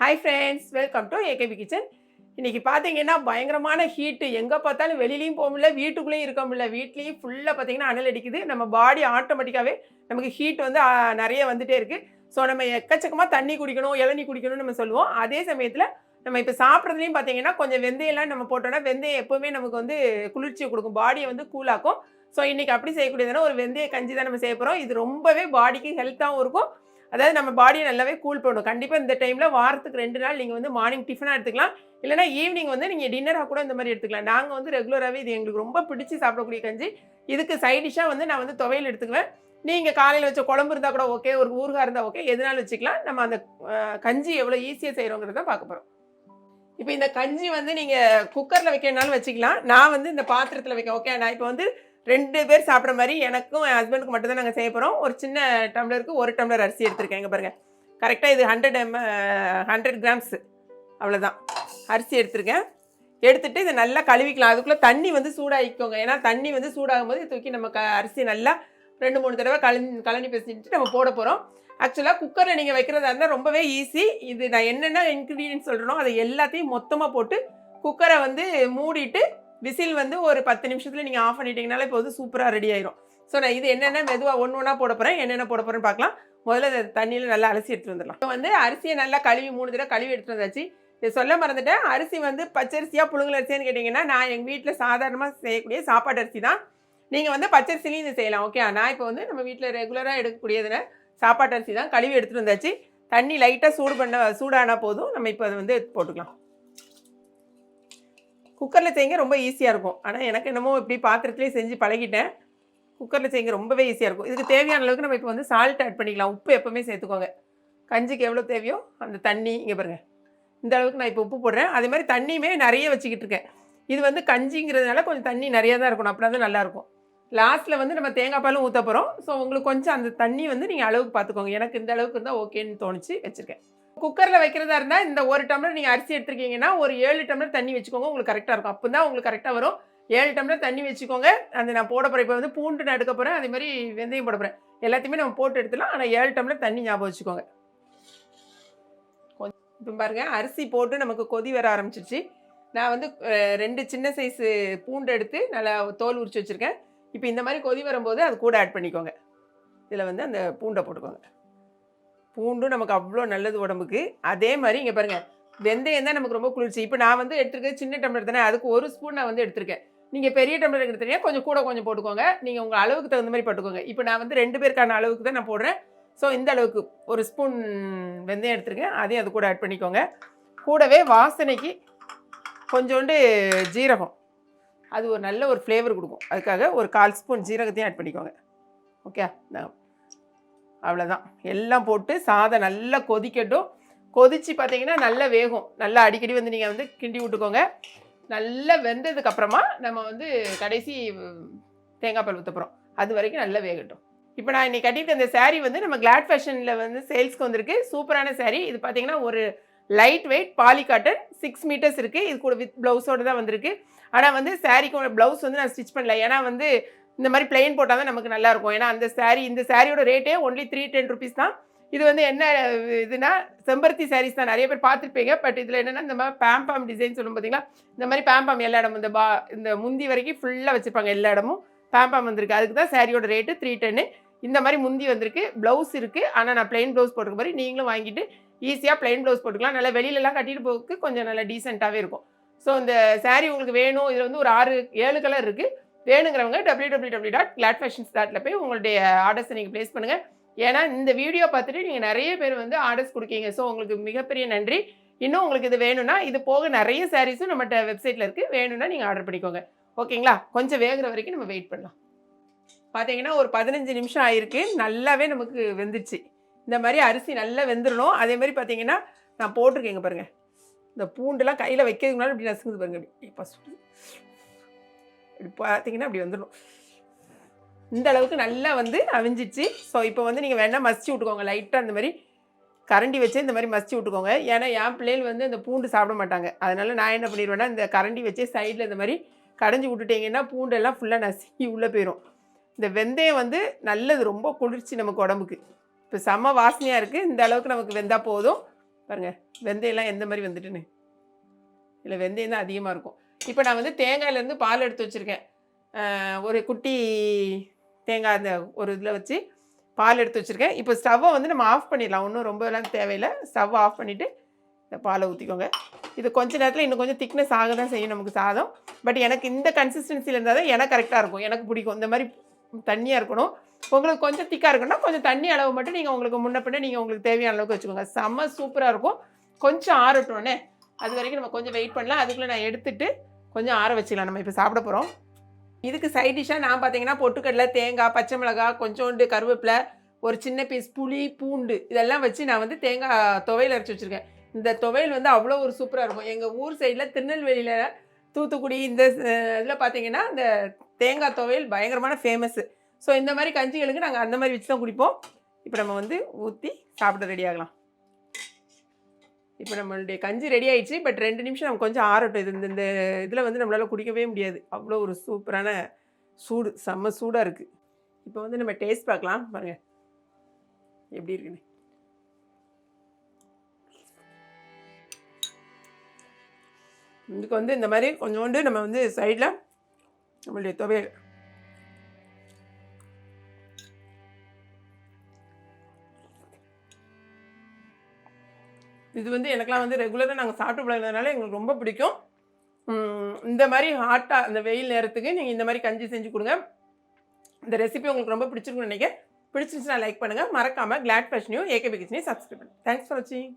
Hi friends welcome to AKP kitchen இன்றைக்கி பார்த்தீங்கன்னா பயங்கரமான ஹீட்டு எங்கே பார்த்தாலும் வெளிலையும் போக முடியல வீட்டுக்குள்ளேயும் இருக்க முடியல. வீட்லேயும் ஃபுல்லாக பார்த்தீங்கன்னா அனல் அடிக்குது. நம்ம பாடி ஆட்டோமேட்டிக்காகவே நமக்கு ஹீட் வந்து நிறைய வந்துகிட்டே இருக்குது ஸோ நம்ம எக்கச்சக்கமாக தண்ணி குடிக்கணும் இளநீ குடிக்கணும்னு நம்ம சொல்லுவோம். அதே சமயத்தில் நம்ம இப்போ சாப்பிட்றதுலையும் பார்த்தீங்கன்னா கொஞ்சம் வெந்தயம்லாம் நம்ம போட்டோன்னா வெந்தயம் எப்போவுமே நமக்கு வந்து குளிர்ச்சியை கொடுக்கும். பாடியை வந்து கூலாக்கும் ஸோ இன்றைக்கி அப்படி செய்யக்கூடியதுனா ஒரு வெந்தய கஞ்சி தான் நம்ம செய்ய போகிறோம் இது ரொம்பவே பாடிக்கு ஹெல்த்தாகவும் இருக்கும். அதாவது நம்ம பாடியை நல்லாவே கூல் பண்ணணும். கண்டிப்பாக இந்த டைமில் வாரத்துக்கு ரெண்டு நாள் நீங்கள் வந்து மார்னிங் டிஃபனாக எடுத்துக்கலாம். இல்லைனா ஈவினிங் வந்து நீங்கள் டின்னராக கூட இந்த மாதிரி எடுத்துக்கலாம். நாங்கள் வந்து ரெகுலராகவே இது எங்களுக்கு ரொம்ப பிடிச்சி சாப்பிடக்கூடிய கஞ்சி. இதுக்கு சைடிஷாக வந்து நான் வந்து துவையல் எடுத்துக்குவேன். நீங்கள் காலையில் வச்ச குழம்பு இருந்தால் கூட ஓகே ஒரு ஊறுகாய் இருந்தால் ஓகே எதுனாலும் வச்சுக்கலாம். நம்ம அந்த கஞ்சி எவ்வளோ ஈஸியாக செய்கிறோங்கிறத பார்க்க போகிறோம் இப்போ இந்த கஞ்சி வந்து நீங்கள் குக்கரில் வைக்கணும்னாலும் வச்சுக்கலாம். நான் வந்து இந்த பாத்திரத்தில் வைக்க ஓகே நான் இப்போ வந்து ரெண்டு பேர் சாப்பிட்ற மாதிரி எனக்கும் என் ஹஸ்பண்டுக்கு மட்டும் தான் நாங்கள் செய்ய போகிறோம் ஒரு சின்ன டம்ளருக்கு ஒரு டம்ளர் அரிசி எடுத்திருக்கேன். இங்கே பாருங்கள் கரெக்டாக இது ஹண்ட்ரட் எம் ஹண்ட்ரட் கிராம்ஸ் அவ்வளோதான் அரிசி எடுத்திருக்கேன். எடுத்துகிட்டு இதை நல்லா கழுவிக்கலாம். அதுக்குள்ளே தண்ணி வந்து சூடாகிக்கோங்க ஏன்னா தண்ணி வந்து சூடாகும் போது தூக்கி நம்ம க அரிசி நல்லா ரெண்டு மூணு தடவை கழனி கலனி பேசிட்டு நம்ம போட போகிறோம் ஆக்சுவலாக குக்கரில் நீங்கள் வைக்கிறதா இருந்தால் ரொம்பவே ஈஸி இது நான் என்னென்ன இன்க்ரீடியன்ஸ் சொல்கிறனோ அதை எல்லாத்தையும் மொத்தமாக போட்டு குக்கரை வந்து மூடிட்டு விசில் வந்து ஒரு பத்து நிமிஷத்தில் நீங்கள் ஆஃப் பண்ணிட்டீங்கனாலே இப்போ வந்து சூப்பராக ரெடி ஆயிரும். ஸோ நான் இது என்னென்ன மெதுவாக ஒன்று ஒன்றா போட போகிறேன் என்னென்ன போட போகிறேன்னு பார்க்கலாம். முதல்ல இதை தண்ணியில் நல்லா அலசி எடுத்துகிட்டு வந்துடலாம். இப்போ வந்து அரிசியை நல்லா கழுவி மூணு தடவை கழுவி எடுத்துட்டு வந்தாச்சு. இதை சொல்ல மறந்துட்டேன். அரிசி வந்து பச்சரிசியாக புழுங்கல் அரிசியான்னு கேட்டிங்கன்னா நான் எங்கள் வீட்டில் சாதாரணமாக செய்யக்கூடிய சாப்பாடு அரிசி தான். நீங்கள் வந்து பச்சரிசிலையும் இது செய்யலாம் ஓகே நான் இப்போ வந்து நம்ம வீட்டில் ரெகுலராக எடுக்கக்கூடியதுன சாப்பாட்டு அரிசி தான் கழுவி எடுத்துகிட்டு வந்தாச்சு. தண்ணி லைட்டாக சூடு பண்ண சூடானா போதும். நம்ம இப்போ அதை வந்து போட்டுக்கலாம். குக்கரில் செய்யுங்க ரொம்ப ஈஸியாக இருக்கும். ஆனால் எனக்கு என்னமோ இப்படி பாத்திரத்துலேயே செஞ்சு பழகிட்டேன். குக்கரில் செய்யுங்க ரொம்பவே ஈஸியாக இருக்கும். இதுக்கு தேவையான அளவுக்கு நம்ம இப்போ வந்து சால்ட் ஆட் பண்ணிக்கலாம். உப்பு எப்போவுமே சேர்த்துக்கோங்க. கஞ்சிக்கு எவ்வளோ தேவையோ அந்த தண்ணி இங்கே பாருங்கள் இந்த அளவுக்கு நான் இப்போ உப்பு போடுறேன். அதே மாதிரி தண்ணியுமே நிறைய வச்சுக்கிட்டு இருக்கேன். இது வந்து கஞ்சிங்கிறதுனால கொஞ்சம் தண்ணி நிறையா தான் இருக்கணும். அப்படின்னா தான் நல்லாயிருக்கும் லாஸ்ட்டில் வந்து நம்ம தேங்காய் பாலும் ஊற்ற போகிறோம் ஸோ உங்களுக்கு கொஞ்சம் அந்த தண்ணி வந்து நீங்கள் அளவுக்கு பார்த்துக்கோங்க எனக்கு இந்த அளவுக்கு இருந்தால் ஓகேன்னு தோணுச்சு. வச்சுருக்கேன். குக்கரில் வைக்கிறதா இருந்தால் இந்த ஒரு டம்ளர் நீங்கள் அரிசி எடுத்துருக்கீங்கன்னா ஒரு ஏழு டம்ளர் தண்ணி வச்சுக்கோங்க உங்களுக்கு கரெக்டாக இருக்கும். அப்போ தான் உங்களுக்கு கரெக்டாக வரும். ஏழு டம்ளர் தண்ணி வச்சுக்கோங்க. அந்த நான் போட போகிறேன் இப்போ வந்து பூண்டு நான் எடுக்க போகிறேன் அதே மாதிரி வெந்தயம் போட போகிறேன் எல்லாத்தையுமே நம்ம போட்டு எடுத்துலாம் ஆனால் ஏழு டம்ளர் தண்ணி ஞாபகம் வச்சுக்கோங்க. கொஞ்சம் இப்போ பாருங்க அரிசி போட்டு நமக்கு கொதி வர ஆரம்பிச்சிருச்சு. நான் வந்து ரெண்டு சின்ன சைஸு பூண்டு எடுத்து நல்லா தோல் உரிச்சு வச்சுருக்கேன். இப்போ இந்த மாதிரி கொதி வரும்போது அது கூட ஆட் பண்ணிக்கோங்க. இதில் வந்து அந்த பூண்டை போட்டுக்கோங்க. பூண்டும் நமக்கு அவ்வளோ நல்லது உடம்புக்கு. அதே மாதிரி இங்கே பாருங்கள் வெந்தயம் தான் நமக்கு ரொம்ப குளிர்ச்சி. இப்போ நான் வந்து எடுத்துருக்கேன் சின்ன டம்ளர் தானே அதுக்கு ஒரு ஸ்பூன் நான் வந்து எடுத்திருக்கேன். நீங்கள் பெரிய டம்ளர் எடுத்துட்டீங்க கொஞ்சம் கூட கொஞ்சம் போட்டுக்கோங்க. நீங்கள் உங்கள் அளவுக்கு தகுந்த மாதிரி போட்டுக்கோங்க. இப்போ நான் வந்து ரெண்டு பேருக்கான அளவுக்கு தான் நான் போடுறேன். ஸோ இந்த அளவுக்கு ஒரு ஸ்பூன் வெந்தயம் எடுத்துருக்கேன். அதையும் அது கூட ஆட் பண்ணிக்கோங்க. கூடவே வாசனைக்கு கொஞ்சோண்டு ஜீரகம். அது ஒரு நல்ல ஒரு ஃப்ளேவர் கொடுக்கும். அதுக்காக ஒரு கால் ஸ்பூன் ஜீரகத்தையும் ஆட் பண்ணிக்கோங்க. ஓகே நான் அவ்வளோதான் எல்லாம் போட்டு சாதம் நல்லா கொதிக்கட்டும். கொதித்து பார்த்தீங்கன்னா நல்லா வேகும். நல்லா அடிக்கடி வந்து நீங்கள் வந்து கிண்டி விட்டுக்கோங்க. நல்லா வெந்ததுக்கப்புறமா நம்ம வந்து கடைசி தேங்காய் பால் ஊற்ற போகிறோம் அது வரைக்கும் நல்லா வேகட்டும். இப்போ நான் இன்றைக்கி கட்டிட்டு இந்த சேரீ வந்து நம்ம கிளாட் ஃபேஷனில் வந்து சேல்ஸ்க்கு வந்திருக்கு. சூப்பரான சேரீ இது பார்த்தீங்கன்னா ஒரு light weight poly cotton six metres இருக்குது இது கூட வித் ப்ளவுஸோடு தான் வந்திருக்கு. ஆனால் வந்து சாரீக்கு ப்ளவுஸ் வந்து நான் ஸ்டிச் பண்ணல. ஏன்னா வந்து இந்த மாதிரி பிளெயின் போட்டால் தான் நமக்கு நல்லா இருக்கும் ஏன்னா அந்த சாரீ இந்த சாரியோட ரேட்டே ஒன்லி த்ரீ டென் ருபீஸ் தான். இது வந்து என்ன இதுனா செம்பருத்தி சாரீஸ் தான். நிறைய பேர் பார்த்துருப்பீங்க. பட் இதில் என்னென்னா இந்த மாதிரி பேம்பாம் டிசைன் சொல்லும் பார்த்தீங்களா இந்த மாதிரி பேம்பாம் எல்லா இடமும் இந்த பா இந்த முந்தி வரைக்கும் ஃபுல்லாக வச்சுருப்பாங்க எல்லா இடமும். பேம்பாம் வந்திருக்கு. அதுக்கு தான் சாரியோட ரேட்டு த்ரீ டென்னு இந்த மாதிரி முந்தி வந்திருக்கு. ப்ளவுஸ் இருக்குது ஆனால் நான் plain ப்ளவுஸ் போட்டுக்க மாதிரி நீங்களும் வாங்கிட்டு ஈஸியாக plain ப்ளவுஸ் போட்டுக்கலாம். நல்லா வெளியிலலாம் கட்டிட்டு போகிறதுக்கு கொஞ்சம் நல்லா டீசெண்டாகவே இருக்கும். ஸோ இந்த சாரீ உங்களுக்கு வேணும். இதில் வந்து ஒரு ஆறு ஏழு கலர் இருக்குது வேணுங்கிறவங்க W W W dot glad fashions டாட்டில் போய் உங்களுடைய ஆர்டர்ஸை நீங்கள் ப்ளேஸ் பண்ணுங்கள் ஏன்னா இந்த வீடியோ பார்த்துட்டு நீங்கள் நிறைய பேர் வந்து ஆர்டர்ஸ் கொடுக்கீங்க. ஸோ உங்களுக்கு மிகப்பெரிய நன்றி. இன்னும் உங்களுக்கு இது வேணும்னா இது போக நிறைய சாரீஸும் நம்மகிட்ட வெப்சைட்டில் இருக்குது வேணும்னா நீங்கள் ஆர்டர் பண்ணிக்கோங்க. ஓகேங்களா கொஞ்சம் வேகிற வரைக்கும் நம்ம வெயிட் பண்ணலாம். பார்த்தீங்கன்னா ஒரு பதினஞ்சு நிமிஷம் ஆயிருக்கு. நல்லாவே நமக்கு வெந்துருச்சு. இந்த மாதிரி அரிசி நல்லா வெந்துடணும் அதே மாதிரி பார்த்தீங்கன்னா நான் போட்டிருக்கேங்க பாருங்கள் இந்த பூண்டுலாம் கையில் வைக்கிறதுக்கு முன்னாடி இப்படி நசுங்குது பாருங்க. இப்படி இப்போ பார்த்தீங்கன்னா அப்படி வந்துடும் இந்த அளவுக்கு நல்லா வந்து அவிஞ்சிச்சு. ஸோ இப்போ வந்து நீங்கள் வேணால் மசிச்சு விட்டுக்கோங்க. லைட்டாக அந்த மாதிரி கரண்டி வச்சே இந்த மாதிரி மசிச்சு விட்டுக்கோங்க. ஏன்னா என் பிள்ளைகள் வந்து இந்த பூண்டு சாப்பிட மாட்டாங்க. அதனால் நான் என்ன பண்ணிடுவேன்னா இந்த கரண்டி வச்சு சைடில் இந்த மாதிரி கடைஞ்சி விட்டுட்டீங்கன்னா பூண்டெல்லாம் ஃபுல்லாக நசுக்கி உள்ளே போயிடும் இந்த வெந்தயம் வந்து நல்லது. ரொம்ப குளிர்ச்சி நமக்கு உடம்புக்கு. இப்போ செம வாசனையாக இருக்குது இந்த அளவுக்கு நமக்கு வெந்தால் போதும். பாருங்கள் வெந்தயம்லாம் எந்த மாதிரி வந்துட்டுன்னு. இல்லை வெந்தயம் தான் அதிகமாக இருக்கும். இப்போ நான் வந்து தேங்காயிலேருந்து பால் எடுத்து வச்சுருக்கேன். ஒரு குட்டி தேங்காய் அந்த ஒரு இதில் வச்சு பால் எடுத்து வச்சுருக்கேன். இப்போ ஸ்டவ்வை வந்து நம்ம ஆஃப் பண்ணிடலாம். ஒன்றும் ரொம்பலாம் தேவையில்லை. ஸ்டவ் ஆஃப் பண்ணிவிட்டு இந்த பாலை ஊற்றிக்கோங்க இது கொஞ்ச நேரத்தில் இன்னும் கொஞ்சம் திக்னஸ் ஆக தான் செய்யும் நமக்கு சாதம். பட் எனக்கு இந்த கன்சிஸ்டன்சியில் இருந்தால் தான் எனக்கு கரெக்டாக இருக்கும். எனக்கு பிடிக்கும். இந்த மாதிரி தண்ணியாக இருக்கணும். உங்களுக்கு கொஞ்சம் திக்காக இருக்குன்னா கொஞ்சம் தண்ணி அளவு மட்டும் நீங்கள் உங்களுக்கு முன்ன பின்ன நீங்கள் உங்களுக்கு தேவையான அளவுக்கு வச்சுக்கோங்க. செம்ம சூப்பராக இருக்கும். கொஞ்சம் ஆறட்டோன்னே அது வரைக்கும் நம்ம கொஞ்சம் வெயிட் பண்ணலாம். அதுக்குள்ளே நான் எடுத்துட்டு கொஞ்சம் ஆற வச்சுக்கலாம். நம்ம இப்போ சாப்பிட போகிறோம் இதுக்கு சைட் டிஷ்ஷாக நான் பார்த்தீங்கன்னா பொட்டுக்கடலை தேங்காய் பச்சை மிளகாய் கொஞ்சோண்டு கருவேப்பிலை ஒரு சின்ன பீஸ் புளி பூண்டு இதெல்லாம் வச்சு நான் வந்து தேங்காய் துவையல் அரைச்சி வச்சுருக்கேன். இந்த துவையல் வந்து அவ்வளோ ஒரு சூப்பராக இருக்கும். எங்கள் ஊர் சைடில் திருநெல்வேலியில் தூத்துக்குடி இந்த இதில் பார்த்தீங்கன்னா இந்த தேங்காய் துவையல் பயங்கரமான ஃபேமஸ்ஸு ஸோ இந்த மாதிரி கஞ்சிகளுக்கு நாங்கள் அந்த மாதிரி வச்சு தான் குடிப்போம். இப்போ நம்ம வந்து ஊற்றி சாப்பிட ரெடி ஆகலாம். இப்போ நம்மளுடைய கஞ்சி ரெடி ஆயிடுச்சு. பட் ரெண்டு நிமிஷம் நம்ம கொஞ்சம் ஆறட்டும். இது இந்த- இந்த இதில் வந்து நம்மளால் குடிக்கவே முடியாது. அவ்வளோ ஒரு சூப்பரான சூடு செம்ம சூடாக இருக்குது இப்போ வந்து நம்ம டேஸ்ட் பார்க்கலாம். பாருங்கள் எப்படி இருக்குன்னு. இதுக்கு வந்து இந்த மாதிரி கொஞ்சோண்டு நம்ம வந்து சைடில் நம்மளுடைய துவையல் இது வந்து எனக்குலாம் வந்து ரெகுலராக நாங்கள் சாப்பிட்டு பழகினதுனால எங்களுக்கு ரொம்ப பிடிக்கும். இந்த மாதிரி ஹாட்டாக அந்த வெயில் நேரத்துக்கு நீங்கள் இந்த மாதிரி கஞ்சி செஞ்சு கொடுங்க. இந்த ரெசிபி உங்களுக்கு ரொம்ப பிடிச்சிருக்குன்னு நினைக்கிறேன். பிடிச்சிருந்துச்சுன்னா லைக் பண்ணுங்கள் மறக்காமல் கிளாட் ஃபேஷனையும் ஏகே கிச்சனையும் சப்ஸ்கிரைப் பண்ணுங்கள் தேங்க்ஸ் ஃபார் வாட்சிங்